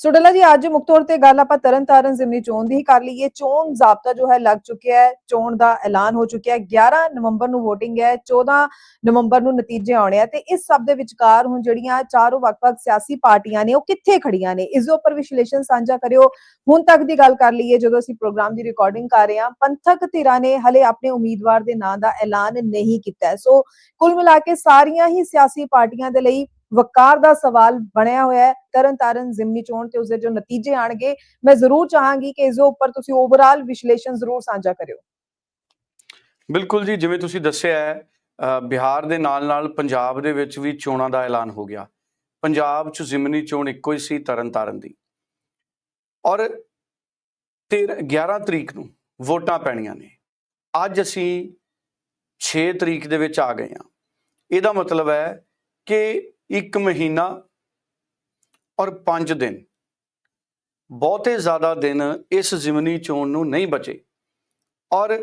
ਸੋ ਜੀ, ਅੱਜ ਮੁੱਖ ਤੌਰ ਤੇ ਗੱਲ ਆਪਾਂ ਤਰਨਤਾਰਨ ਜ਼ਿਮਨੀ ਚੋਣ ਦੀ ਹੀ ਕਰ ਲਈਏ। ਚੋਣ ਜ਼ਾਬਤਾ ਜੋ ਹੈ ਲੱਗ ਚੁੱਕਿਆ ਹੈ, ਚੋਣ ਦਾ ਐਲਾਨ ਹੋ ਚੁੱਕਿਆ ਹੈ। 11 ਨਵੰਬਰ ਨੂੰ VOTING ਹੈ 14 ਨਵੰਬਰ ਨੂੰ ਨਤੀਜੇ ਆਉਣੇ ਆ ਤੇ ਇਸ ਸਭ ਦੇ ਵਿਚਕਾਰ ਹੁਣ ਜਿਹੜੀਆਂ ਚਾਰੋਂ ਵੱਖ-ਵੱਖ ਸਿਆਸੀ ਪਾਰਟੀਆਂ ਨੇ, ਉਹ ਕਿੱਥੇ ਖੜੀਆਂ ਨੇ? ਇਸ ਦੇ ਉੱਪਰ ਵਿਸ਼ਲੇਸ਼ਣ ਸਾਂਝਾ ਕਰਿਓ। ਹੁਣ ਤੱਕ ਦੀ ਗੱਲ ਕਰ ਲਈਏ, ਜਦੋਂ ਅਸੀਂ ਪ੍ਰੋਗਰਾਮ ਦੀ ਰਿਕਾਰਡਿੰਗ ਕਰ ਰਹੇ ਹਾਂ, ਪੰਥਕ ਧਿਰਾਂ ਨੇ ਹਲੇ ਆਪਣੇ ਉਮੀਦਵਾਰ ਦੇ ਨਾਂ ਦਾ ਐਲਾਨ ਨਹੀਂ ਕੀਤਾ ਸੋ ਕੁੱਲ ਮਿਲਾ ਕੇ ਸਾਰੀਆਂ ਹੀ ਸਿਆਸੀ ਪਾਰਟੀਆਂ ਦੇ ਲਈ ਵਕਾਰ ਦਾ ਸਵਾਲ ਬਣਿਆ ਹੋਇਆ ਹੈ, ਤਰਨਤਾਰਨ ਜ਼ਿਮਨੀ ਚੋਣ ਤੇ ਉਸਦੇ ਜੋ ਨਤੀਜੇ ਆਣਗੇ, ਮੈਂ ਜ਼ਰੂਰ ਚਾਹਾਂਗੀ ਕਿ ਇਸ ਦੇ ਉੱਪਰ ਤੁਸੀਂ ਓਵਰਆਲ ਵਿਸ਼ਲੇਸ਼ਣ ਜ਼ਰੂਰ ਸਾਂਝਾ ਕਰਿਓ। ਬਿਲਕੁਲ ਜੀ, ਜਿਵੇਂ ਤੁਸੀਂ ਦੱਸਿਆ ਹੈ ਬਿਹਾਰ ਦੇ ਨਾਲ ਨਾਲ ਪੰਜਾਬ ਦੇ ਵਿੱਚ ਵੀ ਚੋਣਾਂ ਦਾ ਐਲਾਨ ਹੋ ਗਿਆ। ਪੰਜਾਬ 'ਚ ਜ਼ਿਮਨੀ ਚੋਣ ਇੱਕੋ ਹੀ ਸੀ ਤਰਨਤਾਰਨ ਦੀ। ਔਰ 13 11 ਤਰੀਕ ਨੂੰ ਵੋਟਾਂ ਪੈਣੀਆਂ ਨੇ। ਅੱਜ ਅਸੀਂ 6 ਤਰੀਕ ਦੇ ਵਿੱਚ ਆ ਗਏ ਹਾਂ। ਇਹਦਾ ਮਤਲਬ ਹੈ ਕਿ ਇੱਕ ਮਹੀਨਾ ਔਰ 5 ਦਿਨ। ਬਹੁਤੇ ਜ਼ਿਆਦਾ ਦਿਨ ਇਸ ਜ਼ਿਮਨੀ ਚੋਣ ਨੂੰ ਨਹੀਂ ਬਚੇ। ਔਰ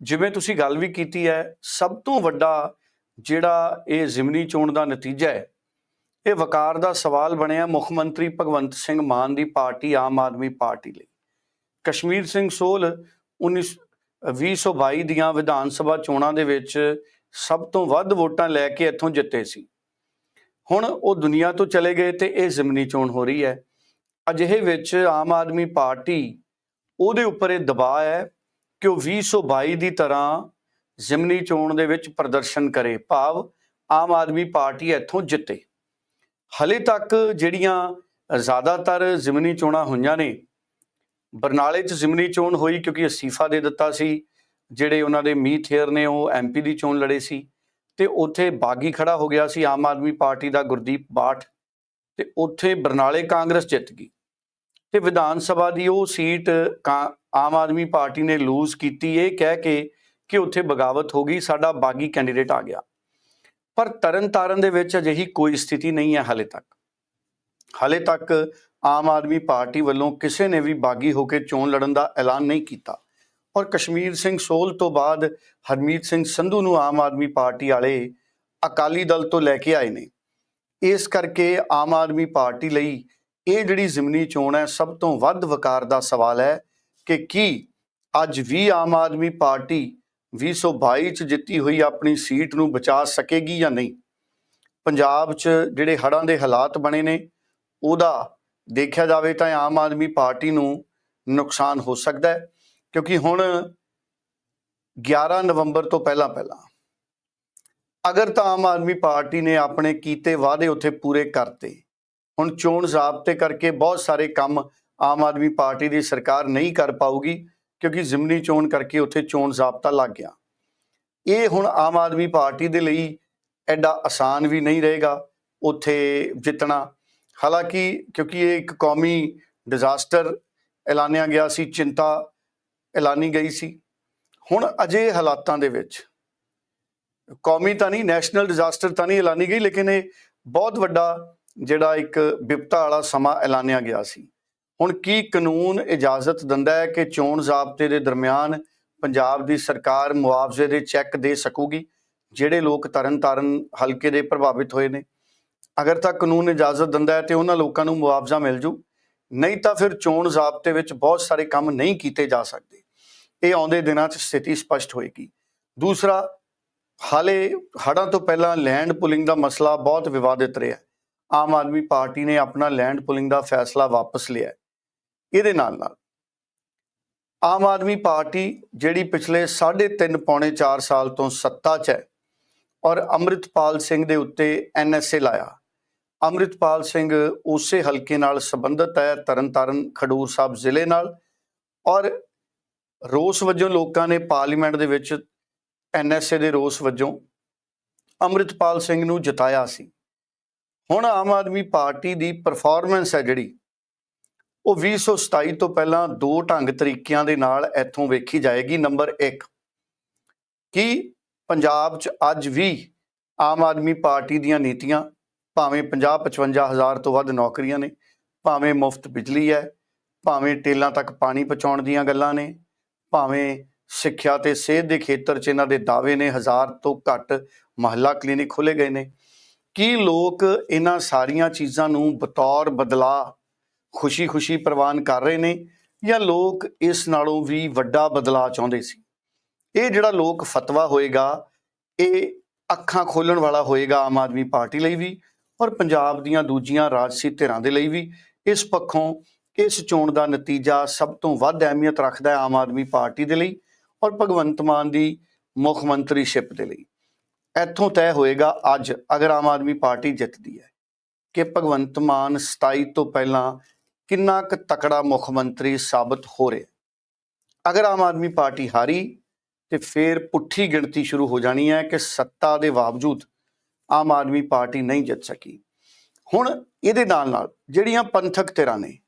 ਜਿਵੇਂ ਤੁਸੀਂ ਗੱਲ ਵੀ ਕੀਤੀ ਹੈ, ਸਭ ਤੋਂ ਵੱਡਾ ਜਿਹੜਾ ਇਹ ਜ਼ਿਮਨੀ ਚੋਣ ਦਾ ਨਤੀਜਾ ਹੈ, ਇਹ ਵਕਾਰ ਦਾ ਸਵਾਲ ਬਣਿਆ ਮੁੱਖ ਮੰਤਰੀ ਭਗਵੰਤ ਸਿੰਘ ਮਾਨ ਦੀ ਪਾਰਟੀ, ਆਮ ਆਦਮੀ ਪਾਰਟੀ ਲਈ। ਕਸ਼ਮੀਰ ਸਿੰਘ ਸੋਲ 19 2022 ਦੀਆਂ ਵਿਧਾਨ ਸਭਾ ਚੋਣਾਂ ਦੇ ਵਿੱਚ ਸਭ ਤੋਂ ਵੱਧ ਵੋਟਾਂ ਲੈ ਕੇ ਇੱਥੋਂ ਜਿੱਤੇ ਸੀ। ਹੁਣ ਉਹ ਦੁਨੀਆ ਤੋਂ ਚਲੇ ਗਏ ਤੇ ਇਹ ਜ਼ਿਮਨੀ ਚੋਣ ਹੋ ਰਹੀ ਹੈ। ਅਜਿਹੇ ਵਿੱਚ ਆਮ ਆਦਮੀ ਪਾਰਟੀ ਉਹਦੇ ਉੱਪਰ ਇਹ ਦਬਾਅ ਹੈ ਕਿ ਉਹ 2022 ਦੀ ਤਰ੍ਹਾਂ ਜ਼ਿਮਨੀ ਚੋਣ ਦੇ ਵਿੱਚ ਪ੍ਰਦਰਸ਼ਨ ਕਰੇ। ਭਾਵ ਆਮ ਆਦਮੀ ਪਾਰਟੀ ਇੱਥੋਂ ਜਿੱਤੇ। ਹਲੇ ਤੱਕ ਜਿਹੜੀਆਂ ਜ਼ਿਆਦਾਤਰ ਜ਼ਿਮਨੀ ਚੋਣਾਂ ਹੋਈਆਂ ਨੇ, ਬਰਨਾਲੇ 'ਚ ਜ਼ਿਮਨੀ ਚੋਣ ਹੋਈ ਕਿਉਂਕਿ ਅਸੀਫਾ ਦੇ ਦਿੱਤਾ ਸੀ, ਜਿਹੜੇ ਉਹਨਾਂ ਦੇ ਮੀਤ ਹੇਅਰ ਨੇ ਉਹ ਐਮਪੀ ਦੀ ਚੋਣ ਲੜੇ ਸੀ। ਤੇ ਉੱਥੇ ਬਾਗੀ ਖੜਾ ਹੋ ਗਿਆ ਸੀ ਆਮ ਆਦਮੀ ਪਾਰਟੀ ਦਾ ਗੁਰਦੀਪ ਬਾਠ ਤੇ ਉੱਥੇ ਬਰਨਾਲੇ ਕਾਂਗਰਸ ਜਿੱਤ ਗਈ। ਤੇ ਵਿਧਾਨ ਸਭਾ ਦੀ ਉਹ ਸੀਟ ਕਾ- ਆਮ ਆਦਮੀ ਪਾਰਟੀ ਨੇ ਲੂਜ਼ ਕੀਤੀ, ਇਹ ਕਹਿ ਕੇ ਕਿ ਉੱਥੇ ਬਗਾਵਤ ਹੋ ਗਈ, ਸਾਡਾ ਬਾਗੀ ਕੈਂਡੀਡੇਟ ਆ ਗਿਆ। ਪਰ ਤਰਨਤਾਰਨ ਦੇ ਵਿੱਚ ਅਜਿਹੀ ਕੋਈ ਸਥਿਤੀ ਨਹੀਂ ਹੈ ਹਾਲੇ ਤੱਕ। ਹਾਲੇ ਤੱਕ ਆਮ ਆਦਮੀ ਪਾਰਟੀ ਵੱਲੋਂ ਕਿਸੇ ਨੇ ਵੀ ਬਾਗੀ ਹੋ ਕੇ ਚੋਣ ਲੜਨ ਦਾ ਐਲਾਨ ਨਹੀਂ ਕੀਤਾ। ਔਰ ਕਸ਼ਮੀਰ ਸਿੰਘ ਸੋਲ ਤੋਂ ਬਾਅਦ ਹਰਮੀਤ ਸਿੰਘ ਸੰਧੂ ਨੂੰ ਆਮ ਆਦਮੀ ਪਾਰਟੀ ਵਾਲੇ ਅਕਾਲੀ ਦਲ ਤੋਂ ਲੈ ਕੇ ਆਏ ਨੇ। ਇਸ ਕਰਕੇ ਆਮ ਆਦਮੀ ਪਾਰਟੀ ਲਈ ਇਹ ਜਿਹੜੀ ਜ਼ਿਮਨੀ ਚੋਣ ਹੈ, ਸਭ ਤੋਂ ਵੱਧ ਵਕਾਰ ਦਾ ਸਵਾਲ ਹੈ ਕਿ ਕੀ ਅੱਜ ਵੀ ਆਮ ਆਦਮੀ ਪਾਰਟੀ 2022 ਚ ਜਿੱਤੀ ਹੋਈ ਆਪਣੀ ਸੀਟ ਨੂੰ ਬਚਾ ਸਕੇਗੀ ਜਾਂ ਨਹੀਂ? ਪੰਜਾਬ 'ਚ ਜਿਹੜੇ ਹੜ੍ਹਾਂ ਦੇ ਹਾਲਾਤ ਬਣੇ ਨੇ, ਉਹਦਾ ਦੇਖਿਆ ਜਾਵੇ ਤਾਂ ਆਮ ਆਦਮੀ ਪਾਰਟੀ ਨੂੰ ਨੁਕਸਾਨ ਹੋ ਸਕਦਾ ਹੈ। ਕਿਉਂਕਿ ਹੁਣ 11 ਨਵੰਬਰ ਤੋਂ ਪਹਿਲਾਂ ਪਹਿਲਾਂ ਅਗਰ ਤਾਂ ਆਮ ਆਦਮੀ ਪਾਰਟੀ ਨੇ ਆਪਣੇ ਕੀਤੇ ਵਾਅਦੇ ਉੱਥੇ ਪੂਰੇ ਕਰਤੇ, ਹੁਣ ਚੋਣ ਜ਼ਾਬਤੇ ਕਰਕੇ ਬਹੁਤ ਸਾਰੇ ਕੰਮ ਆਮ ਆਦਮੀ ਪਾਰਟੀ ਦੀ ਸਰਕਾਰ ਨਹੀਂ ਕਰ ਪਾਊਗੀ ਕਿਉਂਕਿ ਜ਼ਿਮਨੀ ਚੋਣ ਕਰਕੇ ਉੱਥੇ ਚੋਣ ਜ਼ਾਬਤਾ ਲੱਗ ਗਿਆ। ਇਹ ਹੁਣ ਆਮ ਆਦਮੀ ਪਾਰਟੀ ਦੇ ਲਈ ਐਡਾ ਆਸਾਨ ਵੀ ਨਹੀਂ ਰਹੇਗਾ ਉੱਥੇ ਜਿੱਤਣਾ। ਹਾਲਾਂਕਿ ਕਿਉਂਕਿ ਇਹ ਇੱਕ ਕੌਮੀ ਡਿਜ਼ਾਸਟਰ ਐਲਾਨਿਆ ਗਿਆ ਸੀ, ਚਿੰਤਾ ਐਲਾਨੀ ਗਈ ਸੀ। ਹੁਣ ਅਜੇ ਹਾਲਾਤਾਂ ਦੇ ਵਿੱਚ ਕੌਮੀ ਤਾਂ ਨਹੀਂ, ਨੈਸ਼ਨਲ ਡਿਜ਼ਾਸਟਰ ਤਾਂ ਨਹੀਂ ਐਲਾਨੀ ਗਈ, ਲੇਕਿਨ ਇਹ ਬਹੁਤ ਵੱਡਾ ਜਿਹੜਾ ਇੱਕ ਵਿਪਤਾ ਵਾਲਾ ਸਮਾਂ ਐਲਾਨਿਆ ਗਿਆ ਸੀ। ਹੁਣ ਕੀ ਕਾਨੂੰਨ ਇਜਾਜ਼ਤ ਦਿੰਦਾ ਹੈ ਕਿ ਚੋਣ ਜ਼ਾਬਤੇ ਦੇ ਦਰਮਿਆਨ ਪੰਜਾਬ ਦੀ ਸਰਕਾਰ ਮੁਆਵਜ਼ੇ ਦੇ ਚੈੱਕ ਦੇ ਸਕੂਗੀ, ਜਿਹੜੇ ਲੋਕ ਤਰਨਤਾਰਨ ਹਲਕੇ ਦੇ ਪ੍ਰਭਾਵਿਤ ਹੋਏ ਨੇ? ਅਗਰ ਤਾਂ ਕਾਨੂੰਨ ਇਜਾਜ਼ਤ ਦਿੰਦਾ ਹੈ ਤੇ ਉਹਨਾਂ ਲੋਕਾਂ ਨੂੰ ਮੁਆਵਜ਼ਾ ਮਿਲ ਜੂ, ਨਹੀਂ ਤਾਂ ਫਿਰ ਚੋਣ ਜ਼ਾਬਤੇ ਵਿੱਚ ਬਹੁਤ ਸਾਰੇ ਕੰਮ ਨਹੀਂ ਕੀਤੇ ਜਾ ਸਕਦੇ। ਇਹ ਆਉਂਦੇ ਦਿਨਾਂ 'ਚ ਸਥਿਤੀ ਸਪਸ਼ਟ ਹੋਏਗੀ। ਦੂਸਰਾ, ਹਾਲੇ ਹੜ੍ਹਾਂ ਤੋਂ ਪਹਿਲਾਂ ਲੈਂਡ ਪੁਲਿੰਗ ਦਾ ਮਸਲਾ ਬਹੁਤ ਵਿਵਾਦਿਤ ਰਿਹਾ। ਆਮ ਆਦਮੀ ਪਾਰਟੀ ਨੇ ਆਪਣਾ ਲੈਂਡ ਪੁਲਿੰਗ ਦਾ ਫੈਸਲਾ ਵਾਪਸ ਲਿਆ ਇਹਦੇ ਨਾਲ ਨਾਲ ਆਮ ਆਦਮੀ ਪਾਰਟੀ ਜਿਹੜੀ ਪਿਛਲੇ 3.5 ਪੌਣੇ 4 ਸਾਲ ਤੋਂ ਸੱਤਾ 'ਚ ਹੈ ਔਰ ਅੰਮ੍ਰਿਤਪਾਲ ਸਿੰਘ ਦੇ ਉੱਤੇ ਐਨਐਸਏ ਲਾਇਆ। ਅੰਮ੍ਰਿਤਪਾਲ ਸਿੰਘ ਉਸੇ ਹਲਕੇ ਨਾਲ ਸੰਬੰਧਿਤ ਹੈ, ਤਰਨਤਾਰਨ ਖਡੂਰ ਸਾਹਿਬ ਜ਼ਿਲ੍ਹੇ ਨਾਲ ਔਰ ਰੋਸ ਵਜੋਂ ਲੋਕਾਂ ਨੇ ਪਾਰਲੀਮੈਂਟ ਦੇ ਵਿੱਚ ਐਨਐਸਏ ਦੇ ਰੋਸ ਵਜੋਂ ਅੰਮ੍ਰਿਤਪਾਲ ਸਿੰਘ ਨੂੰ ਜਿਤਾਇਆ ਸੀ। ਹੁਣ ਆਮ ਆਦਮੀ ਪਾਰਟੀ ਦੀ ਪਰਫਾਰਮੈਂਸ ਹੈ ਜਿਹੜੀ, ਉਹ 2027 ਤੋਂ ਪਹਿਲਾਂ ਦੋ ਢੰਗ ਤਰੀਕਿਆਂ ਦੇ ਨਾਲ ਇੱਥੋਂ ਵੇਖੀ ਜਾਏਗੀ। ਨੰਬਰ 1 ਕਿ ਪੰਜਾਬ 'ਚ ਅੱਜ ਵੀ ਆਮ ਆਦਮੀ ਪਾਰਟੀ ਦੀਆਂ ਨੀਤੀਆਂ ਭਾਵੇਂ 50 55 ਹਜ਼ਾਰ ਤੋਂ ਵੱਧ ਨੌਕਰੀਆਂ ਨੇ, ਭਾਵੇਂ ਮੁਫਤ ਬਿਜਲੀ ਹੈ, ਭਾਵੇਂ ਟੇਲਾਂ ਤੱਕ ਪਾਣੀ ਪਹੁੰਚਾਉਣ ਦੀਆਂ ਗੱਲਾਂ ਨੇ ਭਾਵੇਂ ਸਿੱਖਿਆ ਤੇ ਸਿਹਤ ਦੇ ਖੇਤਰ 'ਚ ਇਹਨਾਂ ਦੇ ਦਾਅਵੇ ਨੇ ਹਜ਼ਾਰ ਤੋਂ ਘੱਟ ਮਹੱਲਾ ਕਲੀਨਿਕ ਖੋਲੇ ਗਏ ਨੇ। ਕੀ ਲੋਕ ਇਹਨਾਂ ਸਾਰੀਆਂ ਚੀਜ਼ਾਂ ਨੂੰ ਬਤੌਰ ਬਦਲਾ ਖੁਸ਼ੀ-ਖੁਸ਼ੀ ਪ੍ਰਵਾਨ ਕਰ ਰਹੇ ਨੇ ਜਾਂ ਲੋਕ ਇਸ ਨਾਲੋਂ ਵੀ ਵੱਡਾ ਬਦਲਾਅ ਚਾਹੁੰਦੇ ਸੀ? ਇਹ ਜਿਹੜਾ ਲੋਕ ਫਤਵਾ ਹੋਏਗਾ, ਇਹ ਅੱਖਾਂ ਖੋਲਣ ਵਾਲਾ ਹੋਏਗਾ ਆਮ ਆਦਮੀ ਪਾਰਟੀ ਲਈ ਵੀ ਔਰ ਪੰਜਾਬ ਦੀਆਂ ਦੂਜੀਆਂ ਰਾਜਸੀ ਧਿਰਾਂ ਦੇ ਲਈ ਵੀ, ਇਸ ਪੱਖੋਂ ਇਸ ਚੋਣ ਦਾ ਨਤੀਜਾ ਸਭ ਤੋਂ ਵੱਧ ਅਹਿਮੀਅਤ ਰੱਖਦਾ ਹੈ ਆਮ ਆਦਮੀ ਪਾਰਟੀ ਦੇ ਲਈ ਔਰ ਭਗਵੰਤ ਮਾਨ ਦੀ ਮੁੱਖ ਮੰਤਰੀਸ਼ਿਪ ਦੇ ਲਈ? ਇੱਥੋਂ ਤੈਅ ਹੋਏਗਾ ਅੱਜ ਅਗਰ ਆਮ ਆਦਮੀ ਪਾਰਟੀ ਜਿੱਤਦੀ ਹੈ ਕਿ ਭਗਵੰਤ ਮਾਨ 27 ਤੋਂ ਪਹਿਲਾਂ ਕਿੰਨਾ ਕੁ ਤਕੜਾ ਮੁੱਖ ਮੰਤਰੀ ਸਾਬਤ ਹੋ ਰਿਹਾ ਅਗਰ ਆਮ ਆਦਮੀ ਪਾਰਟੀ ਹਾਰੀ ਤੇ ਫਿਰ ਪੁੱਠੀ ਗਿਣਤੀ ਸ਼ੁਰੂ ਹੋ ਜਾਣੀ ਹੈ ਕਿ ਸੱਤਾ ਦੇ ਬਾਵਜੂਦ ਆਮ ਆਦਮੀ ਪਾਰਟੀ ਨਹੀਂ ਜਿੱਤ ਸਕੀ। ਹੁਣ ਇਹਦੇ ਨਾਲ ਨਾਲ ਜਿਹੜੀਆਂ ਪੰਥਕ ਧਿਰਾਂ ਨੇ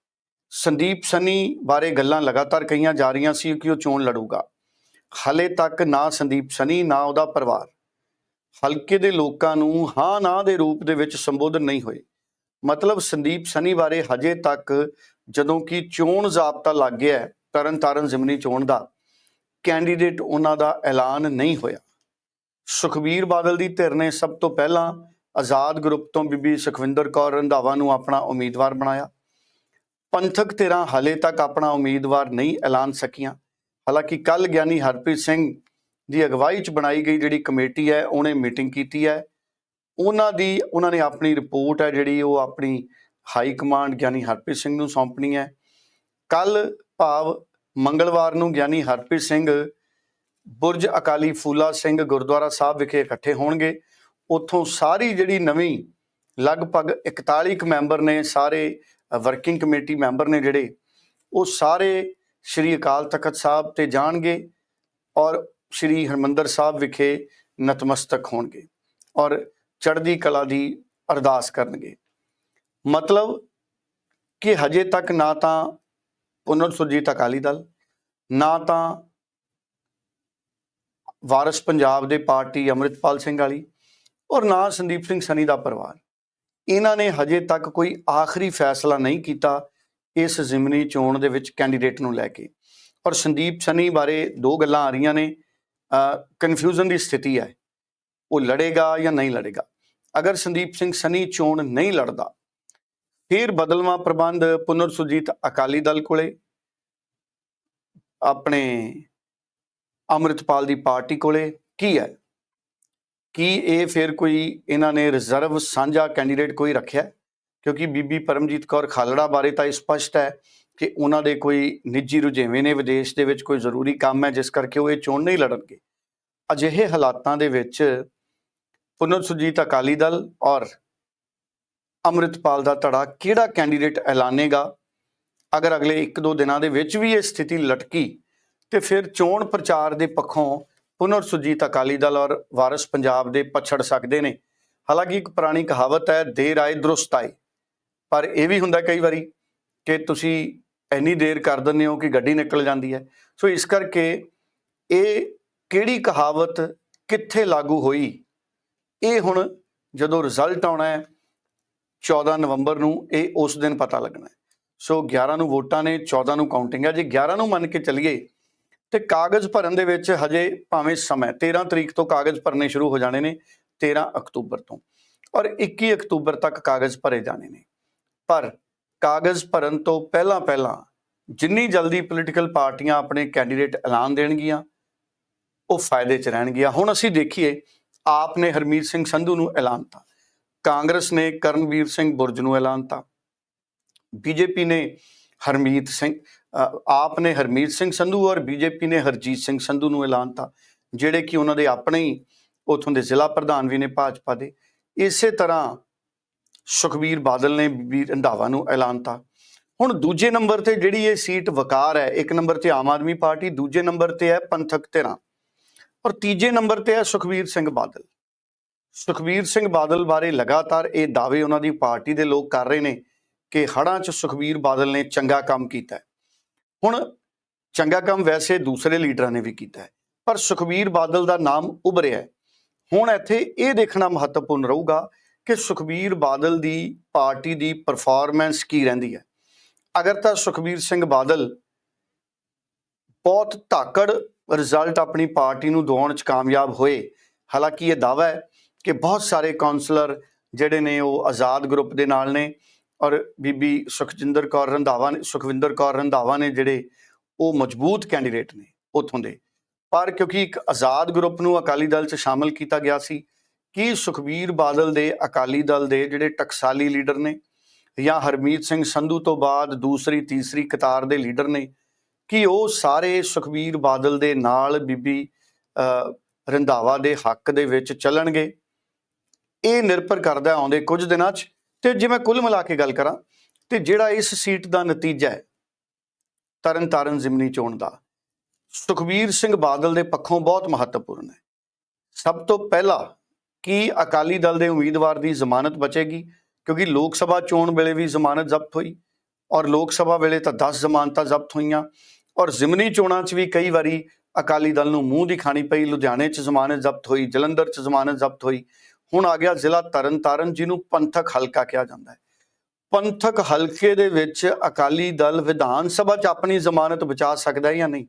ਸੰਦੀਪ ਸਨੀ ਬਾਰੇ ਗੱਲਾਂ ਲਗਾਤਾਰ ਕਹੀਆਂ ਜਾ ਰਹੀਆਂ ਸੀ ਕਿ ਉਹ ਚੋਣ ਲੜੂਗਾ। ਹਲੇ ਤੱਕ ਨਾ ਸੰਦੀਪ ਸਨੀ ਨਾ ਉਹਦਾ ਪਰਿਵਾਰ। ਹਲਕੇ ਦੇ ਲੋਕਾਂ ਨੂੰ ਹਾਂ ਨਾ ਦੇ ਰੂਪ ਦੇ ਵਿੱਚ ਸੰਬੋਧਨ ਨਹੀਂ ਹੋਏ। ਮਤਲਬ ਸੰਦੀਪ ਸਨੀ ਬਾਰੇ ਹਜੇ ਤੱਕ ਜਦੋਂ ਕਿ ਚੋਣ ਜ਼ਾਬਤਾ ਲੱਗ ਗਿਆ ਹੈ, ਤਰਨ ਤਾਰਨ ਜ਼ਿਮਨੀ ਚੋਣ ਦਾ ਕੈਂਡੀਡੇਟ ਉਹਨਾਂ ਦਾ ਐਲਾਨ ਨਹੀਂ ਹੋਇਆ। ਸੁਖਬੀਰ ਬਾਦਲ ਦੀ ਧਿਰ ਨੇ ਸਭ ਤੋਂ ਪਹਿਲਾਂ ਆਜ਼ਾਦ ਗਰੁੱਪ ਤੋਂ ਬੀਬੀ ਸੁਖਵਿੰਦਰ ਕੌਰ ਰੰਧਾਵਾ ਨੂੰ ਆਪਣਾ ਉਮੀਦਵਾਰ ਬਣਾਇਆ। ਪੰਥਕ ਧਿਰਾਂ ਹਲੇ ਤੱਕ ਆਪਣਾ ਉਮੀਦਵਾਰ ਨਹੀਂ ਐਲਾਨ ਸਕੀਆਂ। ਹਾਲਾਂਕਿ ਕੱਲ ਗਿਆਨੀ ਹਰਪ੍ਰੀਤ ਸਿੰਘ ਦੀ ਅਗਵਾਈ 'ਚ ਬਣਾਈ ਗਈ ਜਿਹੜੀ ਕਮੇਟੀ ਹੈ, ਉਹਨੇ ਮੀਟਿੰਗ ਕੀਤੀ ਹੈ। ਉਹਨਾਂ ਦੀ, ਉਹਨਾਂ ਨੇ ਆਪਣੀ ਰਿਪੋਰਟ ਹੈ ਜਿਹੜੀ ਉਹ ਆਪਣੀ ਹਾਈ ਕਮਾਂਡ ਗਿਆਨੀ ਹਰਪ੍ਰੀਤ ਸਿੰਘ ਨੂੰ ਸੌਂਪਣੀ ਹੈ। ਕੱਲ ਭਾਵ ਮੰਗਲਵਾਰ ਨੂੰ ਗਿਆਨੀ ਹਰਪ੍ਰੀਤ ਸਿੰਘ ਬੁਰਜ ਅਕਾਲੀ ਫੂਲਾ ਸਿੰਘ ਗੁਰਦੁਆਰਾ ਸਾਹਿਬ ਵਿਖੇ ਇਕੱਠੇ ਹੋਣਗੇ। ਉੱਥੋਂ ਸਾਰੀ ਜਿਹੜੀ ਨਵੀਂ ਲਗਭਗ 41 ਕੁ ਮੈਂਬਰ ਨੇ ਸਾਰੇ ਵਰਕਿੰਗ ਕਮੇਟੀ ਮੈਂਬਰ ਨੇ ਜਿਹੜੇ, ਉਹ ਸਾਰੇ ਸ਼੍ਰੀ ਅਕਾਲ ਤਖਤ ਸਾਹਿਬ ਤੇ ਜਾਣਗੇ ਔਰ ਸ਼੍ਰੀ ਹਰਮੰਦਰ ਸਾਹਿਬ ਵਿਖੇ ਨਤਮਸਤਕ ਹੋਣਗੇ ਔਰ ਚੜ੍ਹਦੀ ਕਲਾ ਦੀ ਅਰਦਾਸ ਕਰਨਗੇ। ਮਤਲਬ ਕਿ ਹਜੇ ਤੱਕ ਨਾ ਤਾਂ ਪੁਨਰ ਸੁਰਜੀਤ ਅਕਾਲੀ ਦਲ, ਨਾ ਤਾਂ ਵਾਰਿਸ ਪੰਜਾਬ ਦੇ ਪਾਰਟੀ ਅੰਮ੍ਰਿਤਪਾਲ ਸਿੰਘ ਵਾਲੀ ਔਰ ਨਾ ਸੰਦੀਪ ਸਿੰਘ ਸਨੀ ਦਾ ਪਰਿਵਾਰ। ਇਹਨਾਂ ਨੇ ਹਜੇ ਤੱਕ ਕੋਈ ਆਖਰੀ ਫੈਸਲਾ ਨਹੀਂ ਕੀਤਾ ਇਸ ਜ਼ਿਮਨੀ ਚੋਣ ਦੇ ਵਿੱਚ ਕੈਂਡੀਡੇਟ ਨੂੰ ਲੈ ਕੇ। ਔਰ ਸੰਦੀਪ ਸਨੀ ਬਾਰੇ ਦੋ ਗੱਲਾਂ ਆ ਰਹੀਆਂ ਨੇ। ਕਨਫਿਊਜ਼ਨ ਦੀ ਸਥਿਤੀ ਹੈ। ਉਹ ਲੜੇਗਾ ਜਾਂ ਨਹੀਂ ਲੜੇਗਾ। ਅਗਰ ਸੰਦੀਪ ਸਿੰਘ ਸਨੀ ਚੋਣ ਨਹੀਂ ਲੜਦਾ, ਫਿਰ ਬਦਲਵਾ ਪ੍ਰਬੰਧ ਪੁਨਰ ਸੁਰਜੀਤ ਅਕਾਲੀ ਦਲ ਕੋਲੇ। ਆਪਣੇ ਅੰਮ੍ਰਿਤਪਾਲ ਦੀ ਪਾਰਟੀ ਕੋਲੇ। ਕੀ ਹੈ? ਕੀ ਇਹ ਫਿਰ ਕੋਈ ਇਹਨਾਂ ਨੇ ਰਿਜ਼ਰਵ ਸਾਂਝਾ ਕੈਂਡੀਡੇਟ ਕੋਈ ਰੱਖਿਆ? ਕਿਉਂਕਿ ਬੀਬੀ ਪਰਮਜੀਤ ਕੌਰ ਖਾਲੜਾ ਬਾਰੇ ਤਾਂ ਇਹ ਸਪਸ਼ਟ ਹੈ ਕਿ ਉਹਨਾਂ ਦੇ ਕੋਈ ਨਿੱਜੀ ਰੁਝੇਵੇਂ ਨੇ, ਵਿਦੇਸ਼ ਦੇ ਵਿੱਚ ਕੋਈ ਜ਼ਰੂਰੀ ਕੰਮ ਹੈ, ਜਿਸ ਕਰਕੇ ਉਹ ਇਹ ਚੋਣ ਨਹੀਂ ਲੜਨਗੇ। ਅਜਿਹੇ ਹਾਲਾਤਾਂ ਦੇ ਵਿੱਚ ਪੁਨਰ ਸੁਰਜੀਤ ਅਕਾਲੀ ਦਲ ਔਰ ਅੰਮ੍ਰਿਤਪਾਲ ਦਾ ਧੜਾ ਕਿਹੜਾ ਕੈਂਡੀਡੇਟ ਐਲਾਨੇਗਾ? ਅਗਰ ਅਗਲੇ 1-2 ਦਿਨਾਂ ਦੇ ਵਿੱਚ ਵੀ ਇਹ ਸਥਿਤੀ ਲਟਕੀ, ਤੇ ਫਿਰ ਚੋਣ ਪ੍ਰਚਾਰ ਦੇ ਪੱਖੋਂ ਪੁਨਰ ਸੁਰਜੀਤ ਅਕਾਲੀ ਦਲ ਔਰ ਵਾਰਿਸ ਪੰਜਾਬ ਦੇ ਪਛੜ ਸਕਦੇ ਨੇ। ਹਾਲਾਂਕਿ ਇੱਕ ਪੁਰਾਣੀ ਕਹਾਵਤ ਹੈ ਦੇਰ ਆਏ ਦਰੁਸਤ ਆਏ। ਪਰ ਇਹ ਵੀ ਹੁੰਦਾ ਕਈ ਵਾਰੀ ਕਿ ਤੁਸੀਂ ਇੰਨੀ ਦੇਰ ਕਰ ਦਿੰਦੇ ਹੋ ਕਿ ਗੱਡੀ ਨਿਕਲ ਜਾਂਦੀ ਹੈ। ਸੋ ਇਸ ਕਰਕੇ ਇਹ ਕਿਹੜੀ ਕਹਾਵਤ ਕਿੱਥੇ ਲਾਗੂ ਹੋਈ? ਇਹ ਹੁਣ ਜਦੋਂ ਰਿਜ਼ਲਟ ਆਉਣਾ ਹੈ 14 ਨਵੰਬਰ ਨੂੰ ਇਹ ਉਸ ਦਿਨ ਪਤਾ ਲੱਗਣਾ ਹੈ। ਸੋ 11 ਨੂੰ ਵੋਟਾਂ ਨੇ 14 ਨੂੰ ਕਾਊਂਟਿੰਗ ਹੈ। ਜੇ 11 ਨੂੰ ਮੰਨ ਕੇ ਚੱਲੀਏ ਤੇ ਕਾਗਜ਼ ਭਰਨ ਦੇ ਵਿੱਚ ਹਜੇ ਭਾਵੇਂ ਸਮਾਂ 13 ਤਰੀਕ ਤੋਂ ਕਾਗਜ਼ ਭਰਨੇ ਸ਼ੁਰੂ ਹੋ ਜਾਣੇ ਨੇ 13 ਅਕਤੂਬਰ ਤੋਂ। ਔਰ 21 ਅਕਤੂਬਰ ਤੱਕ ਕਾਗਜ਼ ਭਰੇ ਜਾਣੇ ਨੇ। ਪਰ ਕਾਗਜ਼ ਭਰਨ ਤੋਂ ਪਹਿਲਾਂ ਪਹਿਲਾਂ ਜਿੰਨੀ ਜਲਦੀ ਪੋਲੀਟੀਕਲ ਪਾਰਟੀਆਂ ਆਪਣੇ ਕੈਂਡੀਡੇਟ ਐਲਾਨ ਦੇਣਗੀਆਂ, ਉਹ ਫਾਇਦੇ 'ਚ ਰਹਿਣਗੀਆਂ। ਹੁਣ ਅਸੀਂ ਦੇਖੀਏ, ਆਪ ਨੇ ਹਰਮੀਤ ਸਿੰਘ ਸੰਧੂ ਨੂੰ ਐਲਾਨਤਾ ਕਾਂਗਰਸ ਨੇ ਕਰਨਵੀਰ ਸਿੰਘ ਬੁਰਜ ਨੂੰ ਐਲਾਨਤਾ ਬੀਜੇਪੀ ਨੇ ਹਰਮੀਤ ਸਿੰਘ ਆਪ ਨੇ ਹਰਮੀਤ ਸਿੰਘ ਸੰਧੂ ਔਰ ਬੀਜੇਪੀ ਨੇ ਹਰਜੀਤ ਸਿੰਘ ਸੰਧੂ ਨੂੰ ਐਲਾਨਤਾ ਜਿਹੜੇ ਕਿ ਉਹਨਾਂ ਦੇ ਆਪਣੇ ਹੀ ਉਥੋਂ ਦੇ ਜ਼ਿਲ੍ਹਾ ਪ੍ਰਧਾਨ ਵੀ ਨੇ ਭਾਜਪਾ ਦੇ। ਇਸੇ ਤਰ੍ਹਾਂ ਸੁਖਬੀਰ ਬਾਦਲ ਨੇ ਬੀਬੀ ਰੰਧਾਵਾ ਨੂੰ ਐਲਾਨਤਾ ਹੁਣ ਦੂਜੇ ਨੰਬਰ ਤੇ ਜਿਹੜੀ ਇਹ ਸੀਟ ਵਕਾਰ ਹੈ, ਇੱਕ ਨੰਬਰ ਤੇ ਆਮ ਆਦਮੀ ਪਾਰਟੀ, ਦੂਜੇ ਨੰਬਰ ਤੇ ਹੈ ਪੰਥਕ ਧਿਰਾਂ। ਔਰ ਤੀਜੇ ਨੰਬਰ ਤੇ ਹੈ ਸੁਖਬੀਰ ਸਿੰਘ ਬਾਦਲ। ਸੁਖਬੀਰ ਸਿੰਘ ਬਾਦਲ ਬਾਰੇ ਲਗਾਤਾਰ ਇਹ ਦਾਅਵੇ ਉਹਨਾਂ ਦੀ ਪਾਰਟੀ ਦੇ ਲੋਕ ਕਰ ਰਹੇ ਨੇ ਕਿ ਹੜ੍ਹਾਂ 'ਚ ਸੁਖਬੀਰ ਬਾਦਲ ਨੇ ਚੰਗਾ ਕੰਮ ਕੀਤਾ ਹੁਣ ਚੰਗਾ ਕੰਮ ਵੈਸੇ ਦੂਸਰੇ ਲੀਡਰਾਂ ਨੇ ਵੀ ਕੀਤਾ ਹੈ, ਪਰ ਸੁਖਬੀਰ ਬਾਦਲ ਦਾ ਨਾਮ ਉਭਰਿਆ ਹੈ। ਹੁਣ ਇੱਥੇ ਇਹ ਦੇਖਣਾ ਮਹੱਤਵਪੂਰਨ ਰਹੂਗਾ ਕਿ ਸੁਖਬੀਰ ਬਾਦਲ ਦੀ ਪਾਰਟੀ ਦੀ ਪਰਫਾਰਮੈਂਸ ਕੀ ਰਹਿੰਦੀ ਹੈ। ਅਗਰ ਤਾਂ ਸੁਖਬੀਰ ਸਿੰਘ ਬਾਦਲ ਬਹੁਤ ਧਾਕੜ ਰਿਜ਼ਲਟ ਆਪਣੀ ਪਾਰਟੀ ਨੂੰ ਦਿਵਾਉਣ ਚ ਕਾਮਯਾਬ ਹੋਏ, ਹਾਲਾਂਕਿ ਇਹ ਦਾਵਾ ਹੈ ਕਿ ਬਹੁਤ ਸਾਰੇ ਕਾਉਂਸਲਰ ਜਿਹੜੇ ਨੇ ਉਹ ਆਜ਼ਾਦ ਗਰੁੱਪ ਦੇ ਨਾਲ ਨੇ ਔਰ ਬੀਬੀ ਸੁਖਜਿੰਦਰ ਕੌਰ ਰੰਧਾਵਾ ਨੇ, ਸੁਖਵਿੰਦਰ ਕੌਰ ਰੰਧਾਵਾ ਨੇ ਜਿਹੜੇ ਉਹ ਮਜ਼ਬੂਤ ਕੈਂਡੀਡੇਟ ਨੇ ਉਥੋਂ ਦੇ। ਪਰ ਕਿਉਂਕਿ ਇੱਕ ਆਜ਼ਾਦ ਗਰੁੱਪ ਨੂੰ ਅਕਾਲੀ ਦਲ 'ਚ ਸ਼ਾਮਲ ਕੀਤਾ ਗਿਆ ਸੀ, ਕੀ ਸੁਖਬੀਰ ਬਾਦਲ ਦੇ ਅਕਾਲੀ ਦਲ ਦੇ ਜਿਹੜੇ ਟਕਸਾਲੀ ਲੀਡਰ ਨੇ ਜਾਂ ਹਰਮੀਤ ਸਿੰਘ ਸੰਧੂ ਤੋਂ ਬਾਅਦ ਦੂਸਰੀ, ਤੀਸਰੀ ਕਤਾਰ ਦੇ ਲੀਡਰ ਨੇ, ਕਿ ਉਹ ਸਾਰੇ ਸੁਖਬੀਰ ਬਾਦਲ ਦੇ ਨਾਲ ਬੀਬੀ ਰੰਧਾਵਾ ਦੇ ਹੱਕ ਦੇ ਵਿੱਚ ਚੱਲਣਗੇ? ਇਹ ਨਿਰਭਰ ਕਰਦਾ ਆਉਂਦੇ ਕੁਝ ਦਿਨਾਂ 'ਚ ਤੇ ਜੇ ਮੈਂ ਕੁੱਲ ਮਿਲਾ ਕੇ ਗੱਲ ਕਰਾਂ, ਤੇ ਜਿਹੜਾ ਇਸ ਸੀਟ ਦਾ ਨਤੀਜਾ ਹੈ ਤਰਨ ਤਾਰਨ ਜ਼ਿਮਨੀ ਚੋਣ ਦਾ, ਸੁਖਬੀਰ ਸਿੰਘ ਬਾਦਲ ਦੇ ਪੱਖੋਂ ਬਹੁਤ ਮਹੱਤਵਪੂਰਨ ਹੈ। ਸਭ ਤੋਂ ਪਹਿਲਾਂ ਕੀ ਅਕਾਲੀ ਦਲ ਦੇ ਉਮੀਦਵਾਰ ਦੀ ਜ਼ਮਾਨਤ ਬਚੇਗੀ? ਕਿਉਂਕਿ ਲੋਕ ਸਭਾ ਚੋਣ ਵੇਲੇ ਵੀ ਜ਼ਮਾਨਤ ਜ਼ਬਤ ਹੋਈ, ਔਰ ਲੋਕ ਸਭਾ ਵੇਲੇ ਤਾਂ 10 ਜ਼ਮਾਨਤਾਂ ਜ਼ਬਤ ਹੋਈਆਂ, ਔਰ ਜ਼ਿਮਨੀ ਚੋਣਾਂ 'ਚ ਵੀ ਕਈ ਵਾਰੀ ਅਕਾਲੀ ਦਲ ਨੂੰ ਮੂੰਹ ਦੀ ਖਾਣੀ ਪਈ, ਲੁਧਿਆਣੇ 'ਚ ਜ਼ਮਾਨਤ ਜ਼ਬਤ ਹੋਈ, ਜਲੰਧਰ 'ਚ ਜ਼ਮਾਨਤ ਜ਼ਬਤ ਹੋਈ ਹੁਣ ਆ ਗਿਆ ਜ਼ਿਲ੍ਹਾ ਤਰਨਤਾਰਨ, ਜਿਹਨੂੰ ਪੰਥਕ ਹਲਕਾ ਕਿਹਾ ਜਾਂਦਾ ਹੈ। ਪੰਥਕ ਹਲਕੇ ਦੇ ਵਿੱਚ ਅਕਾਲੀ ਦਲ ਵਿਧਾਨ ਸਭਾ 'ਚ ਆਪਣੀ ਜ਼ਮਾਨਤ ਬਚਾ ਸਕਦਾ ਹੈ ਜਾਂ ਨਹੀਂ?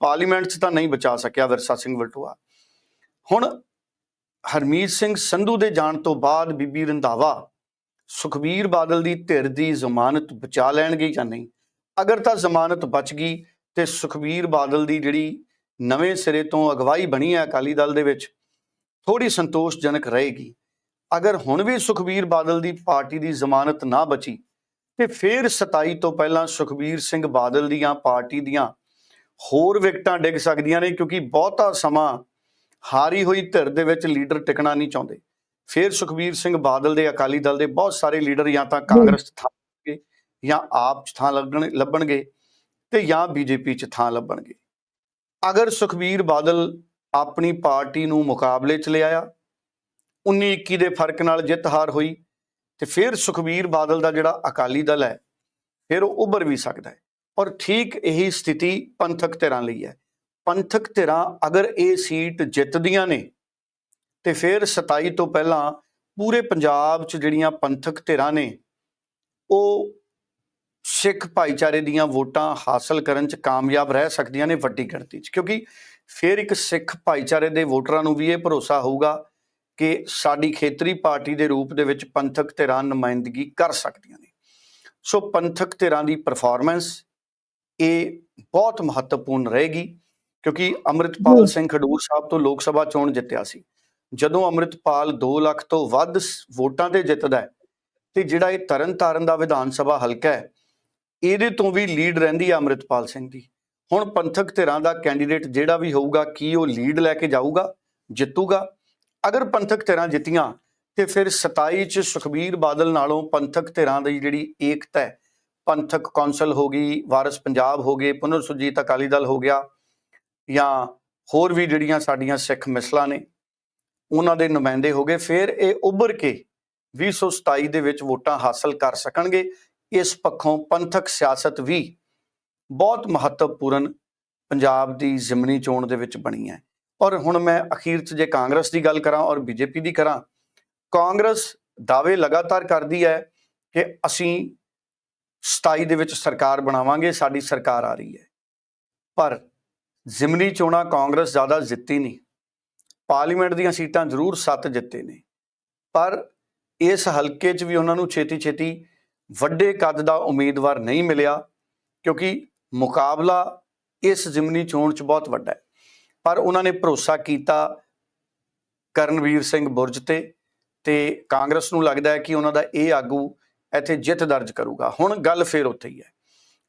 ਪਾਰਲੀਮੈਂਟ 'ਚ ਤਾਂ ਨਹੀਂ ਬਚਾ ਸਕਿਆ ਵਿਰਸਾ ਸਿੰਘ ਵਲਟੋਆ। ਹੁਣ ਹਰਮੀਤ ਸਿੰਘ ਸੰਧੂ ਦੇ ਜਾਣ ਤੋਂ ਬਾਅਦ ਬੀਬੀ ਰੰਧਾਵਾ ਸੁਖਬੀਰ ਬਾਦਲ ਦੀ ਧਿਰ ਦੀ ਜ਼ਮਾਨਤ ਬਚਾ ਲੈਣਗੇ ਜਾਂ ਨਹੀਂ? ਅਗਰ ਤਾਂ ਜ਼ਮਾਨਤ ਬਚ ਗਈ ਤੇ ਸੁਖਬੀਰ ਬਾਦਲ ਦੀ ਜਿਹੜੀ ਨਵੇਂ ਸਿਰੇ ਤੋਂ ਅਗਵਾਈ ਬਣੀ ਹੈ ਅਕਾਲੀ ਦਲ ਦੇ ਵਿੱਚ ਥੋੜੀ ਸੰਤੋਸ਼ਜਨਕ ਰਹੇਗੀ। ਅਗਰ ਹੁਣ ਵੀ ਸੁਖਬੀਰ ਬਾਦਲ ਦੀ ਪਾਰਟੀ ਦੀ ਜ਼ਮਾਨਤ ਨਾ ਬਚੀ, ਤੇ ਫਿਰ 27 ਤੋਂ ਪਹਿਲਾਂ ਸੁਖਬੀਰ ਸਿੰਘ ਬਾਦਲ ਦੀਆਂ ਪਾਰਟੀ ਦੀਆਂ ਹੋਰ ਵਿਕਟਾਂ ਡਿੱਗ ਸਕਦੀਆਂ ਨੇ, ਕਿਉਂਕਿ ਬਹੁਤਾ ਸਮਾਂ ਹਾਰੀ ਹੋਈ ਧਿਰ ਦੇ ਵਿੱਚ ਲੀਡਰ ਟਿਕਣਾ ਨਹੀਂ ਚਾਹੁੰਦੇ। ਫਿਰ ਸੁਖਬੀਰ ਸਿੰਘ ਬਾਦਲ ਦੇ ਅਕਾਲੀ ਦਲ ਦੇ ਬਹੁਤ ਸਾਰੇ ਲੀਡਰ ਜਾਂ ਤਾਂ ਕਾਂਗਰਸ 'ਚ ਥਾਂ ਲੱਭਣਗੇ ਜਾਂ ਆਪ 'ਚ ਥਾਂ ਲੱਗਣ, ਲੱਭਣਗੇ ਤੇ ਜਾਂ ਬੀਜੇਪੀ 'ਚ ਥਾਂ ਲੱਭਣਗੇ। ਅਗਰ ਸੁਖਬੀਰ ਬਾਦਲ ਆਪਣੀ ਪਾਰਟੀ ਨੂੰ ਮੁਕਾਬਲੇ 'ਚ ਲਿਆਇਆ। 19 21 ਦੇ ਫ਼ਰਕ ਨਾਲ ਜਿੱਤ ਹਾਰ ਹੋਈ ਤੇ ਫਿਰ ਸੁਖਬੀਰ ਬਾਦਲ ਦਾ ਜਿਹੜਾ ਅਕਾਲੀ ਦਲ ਹੈ, ਫਿਰ ਉਹ ਉੱਭਰ ਵੀ ਸਕਦਾ ਹੈ। ਔਰ ਠੀਕ ਇਹੀ ਸਥਿਤੀ ਪੰਥਕ ਧਿਰਾਂ ਲਈ ਹੈ। ਪੰਥਕ ਧਿਰਾਂ ਅਗਰ ਇਹ ਸੀਟ ਜਿੱਤਦੀਆਂ ਨੇ, ਤੇ ਫਿਰ 27 ਤੋਂ ਪਹਿਲਾਂ ਪੂਰੇ ਪੰਜਾਬ 'ਚ ਜਿਹੜੀਆਂ ਪੰਥਕ ਧਿਰਾਂ ਨੇ, ਉਹ ਸਿੱਖ ਭਾਈਚਾਰੇ ਦੀਆਂ ਵੋਟਾਂ ਹਾਸਲ ਕਰਨ 'ਚ ਕਾਮਯਾਬ ਰਹਿ ਸਕਦੀਆਂ ਨੇ ਵੱਡੀ ਗਿਣਤੀ 'ਚ। ਕਿਉਂਕਿ ਫਿਰ ਇੱਕ ਸਿੱਖ ਭਾਈਚਾਰੇ ਦੇ ਵੋਟਰਾਂ ਨੂੰ ਵੀ ਇਹ ਭਰੋਸਾ ਹੋਊਗਾ ਕਿ ਸਾਡੀ ਖੇਤਰੀ ਪਾਰਟੀ ਦੇ ਰੂਪ ਦੇ ਵਿੱਚ ਪੰਥਕ ਧਿਰਾਂ ਨੁਮਾਇੰਦਗੀ ਕਰ ਸਕਦੀਆਂ ਨੇ। ਸੋ ਪੰਥਕ ਧਿਰਾਂ ਦੀ ਪਰਫਾਰਮੈਂਸ ਇਹ ਬਹੁਤ ਮਹੱਤਵਪੂਰਨ ਰਹੇਗੀ ਕਿਉਂਕਿ ਅੰਮ੍ਰਿਤਪਾਲ ਸਿੰਘ ਖਡੂਰ ਸਾਹਿਬ ਤੋਂ ਲੋਕ ਸਭਾ ਚੋਣ ਜਿੱਤਿਆ ਸੀ। ਜਦੋਂ ਅੰਮ੍ਰਿਤਪਾਲ 2 ਲੱਖ ਤੋਂ ਵੱਧ ਵੋਟਾਂ ਤੇ ਜਿੱਤਦਾ ਹੈ ਤੇ ਜਿਹੜਾ ਇਹ ਤਰਨਤਾਰਨ ਦਾ ਵਿਧਾਨ ਸਭਾ ਹਲਕਾ ਹੈ ਇਹਦੇ ਤੋਂ ਵੀ ਲੀਡ ਰਹਿੰਦੀ ਹੈ ਅੰਮ੍ਰਿਤਪਾਲ ਸਿੰਘ ਦੀ। ਹੁਣ ਪੰਥਕ ਧਿਰਾਂ ਦਾ ਕੈਂਡੀਡੇਟ ਜਿਹੜਾ ਵੀ ਹੋਊਗਾ, ਕੀ ਉਹ ਲੀਡ ਲੈ ਕੇ ਜਾਊਗਾ, ਜਿੱਤੂਗਾ? ਅਗਰ ਪੰਥਕ ਧਿਰਾਂ ਜਿੱਤੀਆਂ, ਤੇ ਫਿਰ 27 ਚ ਸੁਖਬੀਰ ਬਾਦਲ ਨਾਲੋਂ ਪੰਥਕ ਧਿਰਾਂ ਦੀ ਜਿਹੜੀ ਏਕਤਾ ਹੈ, ਪੰਥਕ ਕੌਂਸਲ ਹੋ ਗਈ, ਵਾਰਿਸ ਪੰਜਾਬ ਹੋ ਗਏ, ਪੁਨਰ ਸੁਰਜੀਤ ਅਕਾਲੀ ਦਲ ਹੋ ਗਿਆ, ਜਾਂ ਹੋਰ ਵੀ ਜਿਹੜੀਆਂ ਸਾਡੀਆਂ ਸਿੱਖ ਮਿਸਲਾਂ ਨੇ, ਉਹਨਾਂ ਦੇ ਨੁਮਾਇੰਦੇ ਹੋ ਗਏ, ਫਿਰ ਇਹ ਉੱਭਰ ਕੇ 2027 ਦੇ ਵਿੱਚ ਵੋਟਾਂ ਹਾਸਲ ਕਰ ਸਕਣਗੇ। ਇਸ ਪੱਖੋਂ ਪੰਥਕ ਸਿਆਸਤ ਵੀ ਬਹੁਤ ਮਹੱਤਵਪੂਰਨ ਪੰਜਾਬ ਦੀ ਜ਼ਿਮਨੀ ਚੋਣ ਦੇ ਵਿੱਚ ਬਣੀ ਹੈ। ਔਰ ਹੁਣ ਮੈਂ ਅਖੀਰ 'ਚ ਜੇ ਕਾਂਗਰਸ ਦੀ ਗੱਲ ਕਰਾਂ ਔਰ ਬੀਜੇਪੀ ਦੀ ਕਰਾਂ, ਕਾਂਗਰਸ ਦਾਅਵੇ ਲਗਾਤਾਰ ਕਰਦੀ ਹੈ ਕਿ ਅਸੀਂ 27 ਦੇ ਵਿੱਚ ਸਰਕਾਰ ਬਣਾਵਾਂਗੇ, ਸਾਡੀ ਸਰਕਾਰ ਆ ਰਹੀ ਹੈ। ਪਰ ਜ਼ਿਮਨੀ ਚੋਣਾਂ ਕਾਂਗਰਸ ਜ਼ਿਆਦਾ ਜਿੱਤੀ ਨਹੀਂ। ਪਾਰਲੀਮੈਂਟ ਦੀਆਂ ਸੀਟਾਂ ਜ਼ਰੂਰ 7 ਜਿੱਤੇ ਨੇ। ਪਰ ਇਸ ਹਲਕੇ 'ਚ ਵੀ ਉਹਨਾਂ ਨੂੰ ਛੇਤੀ ਛੇਤੀ ਵੱਡੇ ਕੱਦ ਦਾ ਉਮੀਦਵਾਰ ਨਹੀਂ ਮਿਲਿਆ, ਕਿਉਂਕਿ ਮੁਕਾਬਲਾ ਇਸ ਜ਼ਿਮਨੀ ਚੋਣ 'ਚ ਬਹੁਤ ਵੱਡਾ ਹੈ। ਪਰ ਉਹਨਾਂ ਨੇ ਭਰੋਸਾ ਕੀਤਾ ਕਰਨਵੀਰ ਸਿੰਘ ਬੁਰਜ ਤੇ ਤੇ ਕਾਂਗਰਸ ਨੂੰ ਲੱਗਦਾ ਹੈ ਕਿ ਉਹਨਾਂ ਦਾ ਇਹ ਆਗੂ ਇੱਥੇ ਜਿੱਤ ਦਰਜ ਕਰੂਗਾ। ਹੁਣ ਗੱਲ ਫੇਰ ਉੱਥੇ ਹੀ ਹੈ।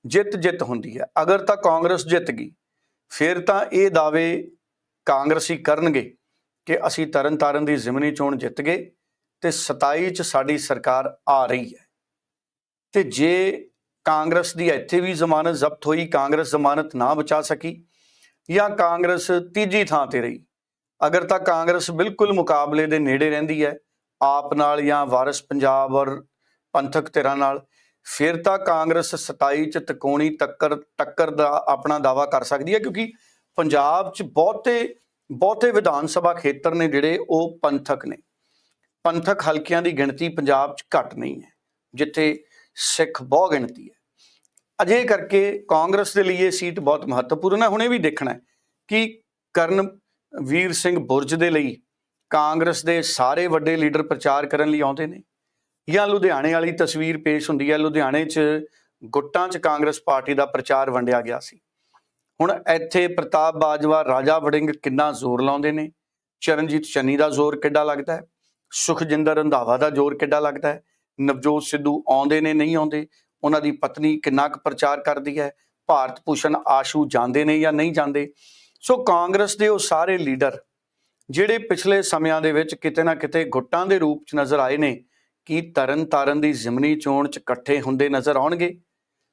ਜਿੱਤ ਜਿੱਤ ਹੁੰਦੀ ਹੈ। ਅਗਰ ਤਾਂ ਕਾਂਗਰਸ ਜਿੱਤ ਗਈ, ਫਿਰ ਤਾਂ ਇਹ ਦਾਅਵੇ ਕਾਂਗਰਸੀ ਕਰਨਗੇ ਕਿ ਅਸੀਂ ਤਰਨਤਾਰਨ ਦੀ ਜ਼ਿਮਨੀ ਚੋਣ ਜਿੱਤ ਗਏ ਤੇ 27 ਚ ਸਾਡੀ ਸਰਕਾਰ ਆ ਰਹੀ ਹੈ। ਤੇ ਜੇ ਕਾਂਗਰਸ ਦੀ ਇੱਥੇ ਵੀ ਜ਼ਮਾਨਤ ਜ਼ਬਤ ਹੋਈ, ਕਾਂਗਰਸ ਜ਼ਮਾਨਤ ਨਾ ਬਚਾ ਸਕੀ ਜਾਂ ਕਾਂਗਰਸ ਤੀਜੀ ਥਾਂ ਤੇ ਰਹੀ। ਅਗਰ ਤਾਂ ਕਾਂਗਰਸ ਬਿਲਕੁਲ ਮੁਕਾਬਲੇ ਦੇ ਨੇੜੇ ਰਹਿੰਦੀ ਹੈ, ਆਪ ਨਾਲ ਜਾਂ ਵਾਰਿਸ ਪੰਜਾਬ ਔਰ ਪੰਥਕ ਧਿਰਾਂ ਨਾਲ, ਫਿਰ ਤਾਂ ਕਾਂਗਰਸ 27 ਚ ਤਕੋਣੀ ਟੱਕਰ ਟੱਕਰ ਦਾ ਆਪਣਾ ਦਾਵਾ ਕਰ ਸਕਦੀ ਹੈ ਕਿਉਂਕਿ ਪੰਜਾਬ ਚ ਬਹੁਤੇ ਬਹੁਤੇ ਵਿਧਾਨ ਸਭਾ ਖੇਤਰ ਨੇ ਜਿਹੜੇ ਉਹ ਪੰਥਕ ਨੇ। ਪੰਥਕ ਹਲਕਿਆਂ ਦੀ ਗਿਣਤੀ ਪੰਜਾਬ ਚ ਘੱਟ ਨਹੀਂ ਹੈ, ਜਿੱਥੇ ਸਿੱਖ ਬਹੁ ਗਿਣਤੀ ਹੈ। ਅਜੇ ਕਰਕੇ ਕਾਂਗਰਸ ਦੇ ਲਈ ਇਹ ਸੀਟ ਬਹੁਤ ਮਹੱਤਵਪੂਰਨ ਹੈ। ਹੁਣੇ ਵੀ ਦੇਖਣਾ ਹੈ ਕਿ ਕਰਨ ਵੀਰ ਸਿੰਘ ਬੁਰਜ ਦੇ ਲਈ ਕਾਂਗਰਸ ਦੇ ਸਾਰੇ ਵੱਡੇ ਲੀਡਰ ਪ੍ਰਚਾਰ ਕਰਨ ਲਈ ਆਉਂਦੇ ਨੇ ਜਾਂ ਲੁਧਿਆਣੇ ਵਾਲੀ ਤਸਵੀਰ ਪੇਸ਼ ਹੁੰਦੀ ਹੈ। ਲੁਧਿਆਣੇ 'ਚ ਗੁੱਟਾਂ 'ਚ ਕਾਂਗਰਸ ਪਾਰਟੀ ਦਾ ਪ੍ਰਚਾਰ ਵੰਡਿਆ ਗਿਆ ਸੀ। ਹੁਣ ਇੱਥੇ ਪ੍ਰਤਾਪ ਬਾਜਵਾ, ਰਾਜਾ ਵੜਿੰਗ ਕਿੰਨਾ ਜ਼ੋਰ ਲਾਉਂਦੇ ਨੇ? ਚਰਨਜੀਤ ਚੰਨੀ ਦਾ ਜ਼ੋਰ ਕਿੱਡਾ ਲੱਗਦਾ ਹੈ? ਸੁਖਜਿੰਦਰ ਰੰਧਾਵਾ ਦਾ ਜ਼ੋਰ ਕਿੱਡਾ ਲੱਗਦਾ ਹੈ? ਨਵਜੋਤ ਸਿੱਧੂ ਆਉਂਦੇ ਨੇ, ਨਹੀਂ ਆਉਂਦੇ, ਉਹਨਾਂ ਦੀ ਪਤਨੀ ਕਿੰਨਾ ਕੁ ਪ੍ਰਚਾਰ ਕਰਦੀ ਹੈ, ਭਾਰਤ ਭੂਸ਼ਣ ਆਸ਼ੂ ਜਾਂਦੇ ਨੇ ਜਾਂ ਨਹੀਂ ਜਾਂਦੇ? ਸੋ ਕਾਂਗਰਸ ਦੇ ਉਹ ਸਾਰੇ ਲੀਡਰ, ਜਿਹੜੇ ਪਿਛਲੇ ਸਮਿਆਂ ਦੇ ਵਿੱਚ ਕਿਤੇ ਨਾ ਕਿਤੇ ਗੁੱਟਾਂ ਦੇ ਰੂਪ 'ਚ ਨਜ਼ਰ ਆਏ ਨੇ, ਕੀ ਤਰਨ ਤਾਰਨ ਦੀ ਜ਼ਿਮਨੀ ਚੋਣ 'ਚ ਇਕੱਠੇ ਹੁੰਦੇ ਨਜ਼ਰ ਆਉਣਗੇ?